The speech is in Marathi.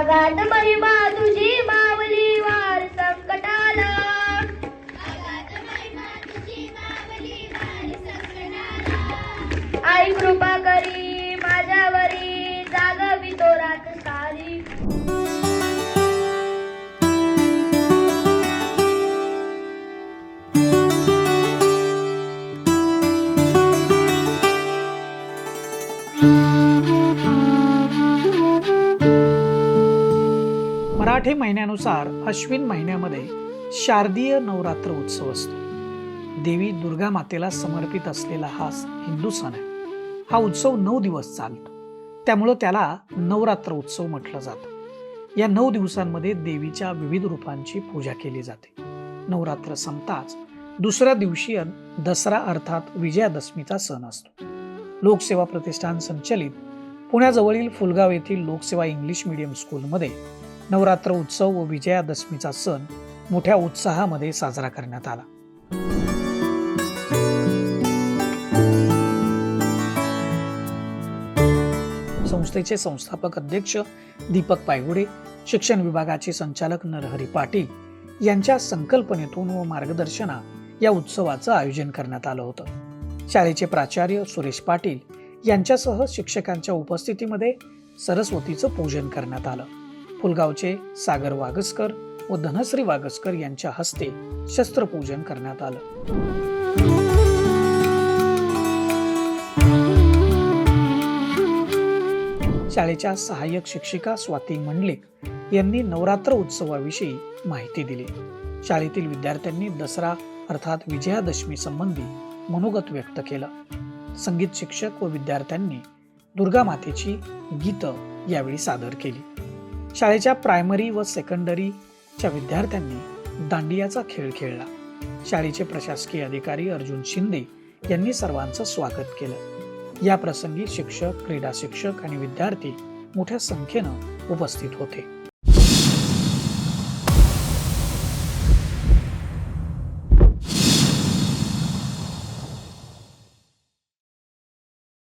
अगाध महिमा तुझी मावली वार संकटाला. आई कृपा करी माझ्यावरी जागवी तो रात सारी. मराठी महिन्यानुसार अश्विन महिन्यामध्ये शारदीय नवरात्र उत्सव असतो. देवी दुर्गा मातेला समर्पित असलेला हा हिंदू सण आहे. हा उत्सव नऊ दिवस चालतो. त्यामुळं त्याला नवरात्र उत्सव म्हटलं जातं. या नऊ दिवसांमध्ये देवीच्या विविध रूपांची पूजा केली जाते. नवरात्र संपताच दुसऱ्या दिवशी दसरा अर्थात विजयादशमीचा सण असतो. लोकसेवा प्रतिष्ठान संचलित पुण्याजवळील फुलगाव येथील लोकसेवा इंग्लिश मीडियम स्कूलमध्ये नवरात्र उत्सव व विजयादशमीचा सण मोठ्या उत्साहामध्ये साजरा करण्यात आला. संस्थेचे संस्थापक अध्यक्ष दीपक पायगुडे शिक्षण विभागाचे संचालक नरहरी पाटील यांच्या संकल्पनेतून व मार्गदर्शना या उत्सवाचं आयोजन करण्यात आलं होतं. शाळेचे प्राचार्य सुरेश पाटील यांच्यासह शिक्षकांच्या उपस्थितीमध्ये सरस्वतीचं पूजन करण्यात आलं. फुलगावचे सागर वागसकर व धनश्री वागसकर यांच्या हस्ते शस्त्रपूजन करण्यात आलं. शाळेच्या सहाय्यक शिक्षिका स्वाती मंडलिक यांनी नवरात्र उत्सवाविषयी माहिती दिली. शाळेतील विद्यार्थ्यांनी दसरा अर्थात विजयादशमी संबंधी मनोगत व्यक्त केलं. संगीत शिक्षक व विद्यार्थ्यांनी दुर्गा मातेची गीतं यावेळी सादर केली. शाळेच्या प्रायमरी व सेकंडरीच्या विद्यार्थ्यांनी दांडियाचा खेळ खेळला. शाळेचे प्रशासकीय अधिकारी अर्जुन शिंदे यांनी सर्वांचं स्वागत केलं. या प्रसंगी शिक्षक क्रीडा शिक्षक आणि विद्यार्थी मोठ्या संख्येनं उपस्थित होते.